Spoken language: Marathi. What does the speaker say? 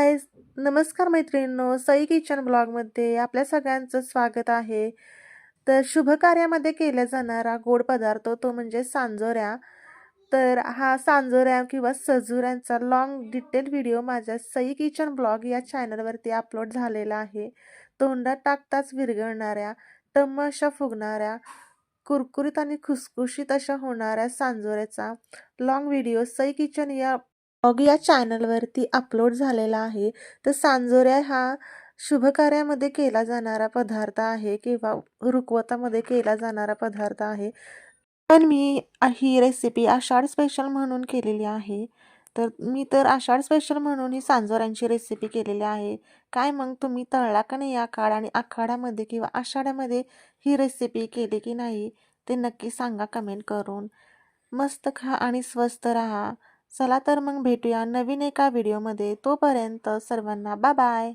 हाय नमस्कार मैत्रिणींनो सई किचन ब्लॉगमध्ये आपल्या सगळ्यांचं स्वागत आहे. तर शुभ कार्यामध्ये केला जाणारा गोड पदार्थ तो म्हणजे सांजोऱ्या. तर हा सांजोऱ्या किंवा सजुऱ्यांचा लाँग डिटेल व्हिडिओ माझ्या सई किचन ब्लॉग या चॅनलवरती अपलोड झालेला आहे. तोंडात टाकताच विरघळणाऱ्या टम्म अशा फुगणाऱ्या कुरकुरीत आणि खुसखुशीत अशा होणाऱ्या सांजोऱ्याचा लाँग व्हिडिओ सई किचन या ब्लॉग या चॅनलवरती अपलोड झालेला आहे. तर सांजोऱ्या हा शुभकार्यामध्ये केला जाणारा पदार्थ आहे किंवा रुकवतामध्ये केला जाणारा पदार्थ आहे. पण मी ही रेसिपी आषाढ स्पेशल म्हणून केलेली आहे. तर मी तर आषाढ स्पेशल म्हणून ही सांजोऱ्यांची रेसिपी केलेली आहे. काय मग तुम्ही तळला का नाही आखाड आणि आखाड्यामध्ये किंवा आषाढ्यामध्ये ही रेसिपी केली की नाही? ते नक्की सांगा कमेंट करून. मस्त खा आणि स्वस्त राहा. चला तर मग भेटूया नवीन एका व्हिडिओमध्ये. तोपर्यंत सर्वांना बाय बाय.